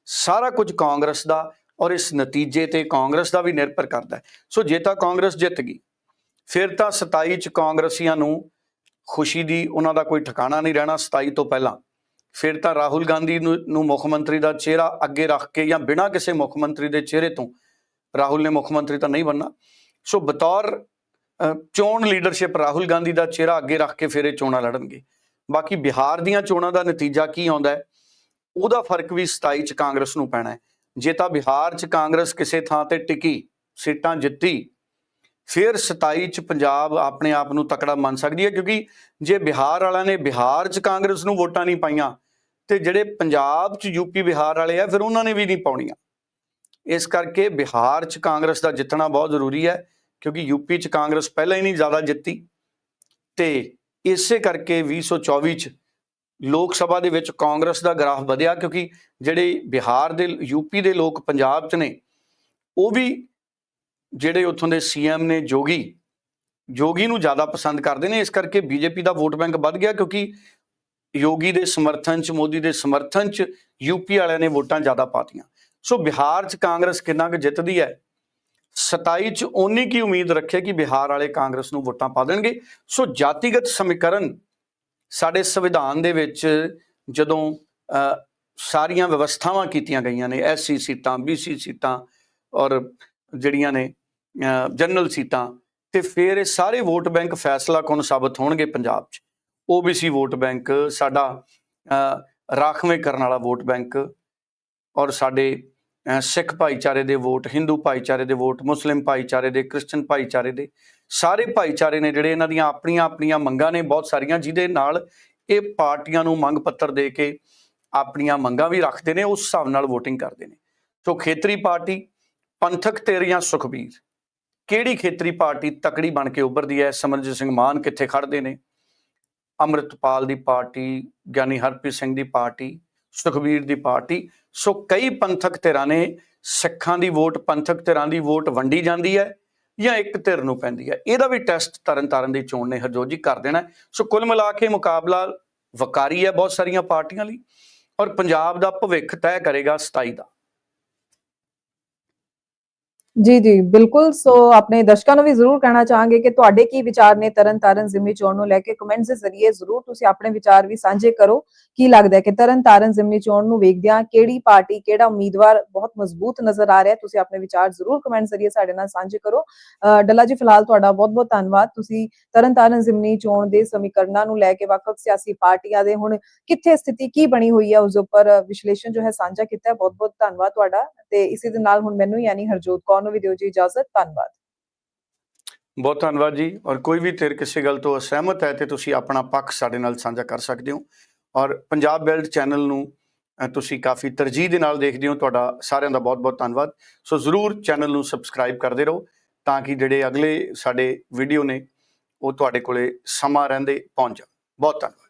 ਸਾਰਾ ਕੁਝ ਕਾਂਗਰਸ ਦਾ ਔਰ ਇਸ ਨਤੀਜੇ ਤੇ ਕਾਂਗਰਸ ਦਾ ਵੀ ਨਿਰਭਰ ਕਰਦਾ ਸੋ ਜੇ ਤਾਂ ਕਾਂਗਰਸ ਜਿੱਤ ਗਈ, ਫਿਰ ਤਾਂ 27 ਚ ਕਾਂਗਰਸੀਆਂ ਨੂੰ ਖੁਸ਼ੀ ਦੀ ਉਹਨਾਂ ਦਾ ਕੋਈ ਠਿਕਾਣਾ ਨਹੀਂ ਰਹਿਣਾ 27 ਤੋਂ ਪਹਿਲਾਂ। ਫਿਰ ਤਾਂ ਰਾਹੁਲ ਗਾਂਧੀ ਨੂੰ ਨੂੰ ਮੁੱਖ ਮੰਤਰੀ ਦਾ ਚਿਹਰਾ ਅੱਗੇ ਰੱਖ ਕੇ ਜਾਂ ਬਿਨਾਂ ਕਿਸੇ ਮੁੱਖ ਮੰਤਰੀ ਦੇ ਚਿਹਰੇ ਤੋਂ ਰਾਹੁਲ ਨੇ ਮੁੱਖ ਮੰਤਰੀ ਤਾਂ ਨਹੀਂ ਬਣਨਾ। ਸੋ ਬਤੌਰ ਚੋਣ ਲੀਡਰਸ਼ਿਪ ਰਾਹੁਲ ਗਾਂਧੀ ਦਾ ਚਿਹਰਾ ਅੱਗੇ ਰੱਖ ਕੇ ਫਿਰ ਇਹ ਚੋਣਾਂ ਲੜਨਗੇ। ਬਾਕੀ ਬਿਹਾਰ ਦੀਆਂ ਚੋਣਾਂ ਦਾ ਨਤੀਜਾ ਕੀ ਆਉਂਦਾ ਹੈ? ਉਹਦਾ ਫ਼ਰਕ ਵੀ 27 ਚ ਕਾਂਗਰਸ ਨੂੰ ਪੈਣਾ ਹੈ। ਜੇ ਤਾਂ ਬਿਹਾਰ ਚ ਕਾਂਗਰਸ ਕਿਸੇ ਥਾਂ ਤੇ ਟਿਕੀ, ਸੀਟਾਂ ਜਿੱਤੀ ਫਿਰ 27 ਚ ਪੰਜਾਬ ਆਪਣੇ ਆਪ ਨੂੰ ਤਕੜਾ ਮੰਨ ਸਕਦੀ ਹੈ, ਕਿਉਂਕਿ ਜੇ ਬਿਹਾਰ ਵਾਲਿਆਂ ਨੇ ਬਿਹਾਰ ਚ ਕਾਂਗਰਸ ਨੂੰ ਵੋਟਾਂ ਨਹੀਂ ਪਾਈਆਂ ਤੇ ਜਿਹੜੇ ਪੰਜਾਬ ਚ ਯੂਪੀ ਬਿਹਾਰ ਵਾਲੇ ਆ, ਫਿਰ ਉਹਨਾਂ ਨੇ ਵੀ ਨਹੀਂ ਪਾਉਣੀਆਂ। ਇਸ ਕਰਕੇ ਬਿਹਾਰ ਚ ਕਾਂਗਰਸ ਦਾ ਜਿੱਤਣਾ ਬਹੁਤ ਜ਼ਰੂਰੀ ਹੈ, ਕਿਉਂਕਿ ਯੂਪੀ ਚ ਕਾਂਗਰਸ ਪਹਿਲਾਂ ਹੀ ਨਹੀਂ ਜ਼ਿਆਦਾ ਜਿੱਤੀ। ਤੇ ਇਸੇ ਕਰਕੇ 2024 ਚ ਲੋਕ ਸਭਾ ਦੇ ਵਿੱਚ ਕਾਂਗਰਸ ਦਾ ਗ੍ਰਾਫ ਵਧਿਆ, ਕਿਉਂਕਿ ਜਿਹੜੇ ਬਿਹਾਰ ਦੇ ਯੂਪੀ ਦੇ ਲੋਕ ਪੰਜਾਬ ਚ ਨੇ, ਉਹ ਵੀ ਜਿਹੜੇ ਉੱਥੋਂ ਦੇ ਸੀਐਮ ਨੇ ਜੋਗੀ ਜੋਗੀ ਨੂੰ ਜ਼ਿਆਦਾ ਪਸੰਦ ਕਰਦੇ ਨੇ, ਇਸ ਕਰਕੇ ਬੀਜੇਪੀ ਦਾ ਵੋਟ ਬੈਂਕ ਵੱਧ ਗਿਆ ਕਿਉਂਕਿ ਯੋਗੀ ਦੇ ਸਮਰਥਨ ਚ, ਮੋਦੀ ਦੇ ਸਮਰਥਨ ਚ ਯੂਪੀ ਵਾਲਿਆਂ ਨੇ ਵੋਟਾਂ ਜ਼ਿਆਦਾ ਪਾਤੀਆਂ। ਸੋ ਬਿਹਾਰ ਚ ਕਾਂਗਰਸ ਕਿੰਨਾ ਕੁ ਜਿੱਤਦੀ ਹੈ? 27 ਚ ਓਨੀ ਕੀ ਉਮੀਦ ਰੱਖੇ ਕਿ ਬਿਹਾਰ ਵਾਲੇ ਕਾਂਗਰਸ ਨੂੰ ਵੋਟਾਂ ਪਾ ਦੇਣਗੇ? ਸੋ ਜਾਤੀਗਤ ਸਮੀਕਰਨ ਸਾਡੇ ਸੰਵਿਧਾਨ ਦੇ ਵਿੱਚ ਜਦੋਂ ਸਾਰੀਆਂ ਵਿਵਸਥਾਵਾਂ ਕੀਤੀਆਂ ਗਈਆਂ ਨੇ ਐਸਸੀ ਸੀਟਾਂ ਬੀਸੀ ਸੀਟਾਂ ਔਰ ਜਿਹੜੀਆਂ ਨੇ ਜਨਰਲ ਸੀਟਾਂ, ਤੇ ਫਿਰ ਇਹ ਸਾਰੇ ਵੋਟ ਬੈਂਕ ਫੈਸਲਾ ਕੌਣ ਸਾਬਤ ਹੋਣਗੇ ਪੰਜਾਬ 'ਚ? ਓਬੀਸੀ ਵੋਟ ਬੈਂਕ, ਸਾਡਾ ਰਾਖਵੇਂ ਕਰਨ ਵਾਲਾ ਵੋਟ ਬੈਂਕ ਔਰ ਸਾਡੇ ਸਿੱਖ ਭਾਈਚਾਰੇ ਦੇ ਵੋਟ, ਹਿੰਦੂ ਭਾਈਚਾਰੇ ਦੇ ਵੋਟ, ਮੁਸਲਿਮ ਭਾਈਚਾਰੇ ਦੇ, ਕ੍ਰਿਸਚਨ ਭਾਈਚਾਰੇ ਦੇ, ਸਾਰੇ ਭਾਈਚਾਰੇ ਨੇ ਜਿਹੜੇ ਇਹਨਾਂ ਦੀਆਂ ਆਪਣੀਆਂ ਆਪਣੀਆਂ ਮੰਗਾਂ ਨੇ ਬਹੁਤ ਸਾਰੀਆਂ, ਜਿਹਦੇ ਨਾਲ ਇਹ ਪਾਰਟੀਆਂ ਨੂੰ ਮੰਗ ਪੱਤਰ ਦੇ ਕੇ ਆਪਣੀਆਂ ਮੰਗਾਂ ਵੀ ਰੱਖਦੇ ਨੇ, ਉਸ ਹਿਸਾਬ ਨਾਲ VOTING ਕਰਦੇ ਨੇ। ਸੋ ਖੇਤਰੀ ਪਾਰਟੀ, ਪੰਥਕ ਤੇਰੀਆਂ ਸੁਖਬੀਰ। ਕਿਹੜੀ ਖੇਤਰੀ ਪਾਰਟੀ ਤਕੜੀ ਬਣ ਕੇ ਉੱਭਰਦੀ ਹੈ? ਸਮਰਜੀਤ ਸਿੰਘ ਮਾਨ ਕਿੱਥੇ ਖੜਦੇ ਨੇ? ਅੰਮ੍ਰਿਤਪਾਲ ਦੀ ਪਾਰਟੀ, ਗਿਆਨੀ ਹਰਪ੍ਰੀਤ ਸਿੰਘ ਦੀ ਪਾਰਟੀ, ਸੁਖਬੀਰ ਦੀ ਪਾਰਟੀ। ਸੋ ਕਈ ਪੰਥਕ ਧਿਰਾਂ ਨੇ ਸਿੱਖਾਂ ਦੀ ਵੋਟ, ਪੰਥਕ ਧਿਰਾਂ ਦੀ ਵੋਟ ਵੰਡੀ ਜਾਂਦੀ ਹੈ ਜਾਂ ਇੱਕ ਧਿਰ ਨੂੰ ਪੈਂਦੀ ਹੈ? ਇਹਦਾ ਵੀ ਟੈਸਟ ਤਰਨ ਤਾਰਨ ਦੀ ਚੋਣ ਨੇ ਹਰਜੋਤ ਜੀ ਕਰ ਦੇਣਾ ਸੋ ਕੁੱਲ ਮਿਲਾ ਕੇ ਮੁਕਾਬਲਾ ਵਕਾਰੀ ਹੈ ਬਹੁਤ ਸਾਰੀਆਂ ਪਾਰਟੀਆਂ ਲਈ ਔਰ ਪੰਜਾਬ ਦਾ ਭਵਿੱਖ ਤੈਅ ਕਰੇਗਾ 27 ਦਾ। ਜੀ ਜੀ, ਬਿਲਕੁਲ। ਸੋ ਆਪਣੇ ਦਰਸ਼ਕਾਂ ਨੂੰ ਵੀ ਜ਼ਰੂਰ ਕਹਿਣਾ ਚਾਹਾਂਗੇ ਕਿ ਤੁਹਾਡੇ ਕੀ ਵਿਚਾਰ ਨੇ ਤਰਨ ਤਾਰਨ ਜ਼ਿਮਨੀ ਚੋਣ ਨੂੰ ਲੈ ਕੇ। ਕਮੈਂਟਸ ਦੇ ਜ਼ਰੀਏ ਜ਼ਰੂਰ ਤੁਸੀਂ ਆਪਣੇ ਵਿਚਾਰ ਵੀ ਸਾਂਝੇ ਕਰੋ। ਕੀ ਲੱਗਦਾ ਹੈ ਕਿ ਤਰਨ ਤਾਰਨ ਜ਼ਿਮਨੀ ਚੋਣ ਨੂੰ ਵੇਖਦਿਆਂ ਕਿਹੜੀ ਪਾਰਟੀ, ਕਿਹੜਾ ਉਮੀਦਵਾਰ ਬਹੁਤ ਮਜ਼ਬੂਤ ਨਜ਼ਰ ਆ ਰਿਹਾ? ਤੁਸੀਂ ਆਪਣੇ ਵਿਚਾਰ ਜ਼ਰੂਰ ਕਮੈਂਟ ਜ਼ਰੀਏ ਸਾਡੇ ਨਾਲ ਸਾਂਝੇ ਕਰੋ। ਅਹ ਡੱਲਾ ਜੀ, ਫਿਲਹਾਲ ਤੁਹਾਡਾ ਬਹੁਤ ਬਹੁਤ ਧੰਨਵਾਦ। ਤੁਸੀਂ ਤਰਨਤਾਰਨ ਜ਼ਿਮਨੀ ਚੋਣ ਦੇ ਸਮੀਕਰਨਾਂ ਨੂੰ ਲੈ ਕੇ ਵੱਖ-ਵੱਖ ਸਿਆਸੀ ਪਾਰਟੀਆਂ ਦੇ ਹੁਣ ਕਿੱਥੇ ਸਥਿਤੀ, ਕੀ ਬਣੀ ਹੋਈ ਹੈ ਉਸ ਉੱਪਰ ਵਿਸ਼ਲੇਸ਼ਣ ਜੋ ਹੈ ਸਾਂਝਾ ਕੀਤਾ। ਬਹੁਤ ਬਹੁਤ ਧੰਨਵਾਦ ਤੁਹਾਡਾ। ਤੇ ਇਸੇ ਦੇ ਨਾਲ ਹੁਣ ਮੈਨੂੰ ਯਾਨੀ ਹਰਜੋਤ ਕੌਰ ਨੂੰ ਵੀ ਦਿਓ ਜੀ ਇਜਾਜ਼ਤ, ਧੰਨਵਾਦ। ਬਹੁਤ ਧੰਨਵਾਦ ਜੀ, ਔਰ ਕੋਈ ਵੀ ਧਿਰ ਕਿਸੇ ਗੱਲ ਤੋਂ ਅਸਹਿਮਤ ਹੈ ਤੇ ਤੁਸੀਂ ਆਪਣਾ ਪੱਖ ਸਾਡੇ ਨਾਲ ਸਾਂਝਾ ਕਰ ਸਕਦੇ ਹੋ। ਔਰ ਪੰਜਾਬ ਬੈਲਟ ਚੈਨਲ ਨੂੰ ਤੁਸੀਂ ਕਾਫੀ ਤਰਜੀਹ ਦੇ ਨਾਲ ਦੇਖਦੇ ਹੋ, ਤੁਹਾਡਾ ਸਾਰਿਆਂ ਦਾ ਬਹੁਤ ਬਹੁਤ ਧੰਨਵਾਦ। ਸੋ ਜ਼ਰੂਰ ਚੈਨਲ ਨੂੰ ਸਬਸਕ੍ਰਾਈਬ ਕਰਦੇ ਰਹੋ, ਤਾਂ ਕਿ ਜਿਹੜੇ ਅਗਲੇ ਸਾਡੇ ਵੀਡੀਓ ਨੇ, ਉਹ ਤੁਹਾਡੇ ਕੋਲੇ ਸਮਾਂ ਰਹਿੰਦੇ ਪਹੁੰਚ ਜਾਣ। ਬਹੁਤ ਧੰਨਵਾਦ।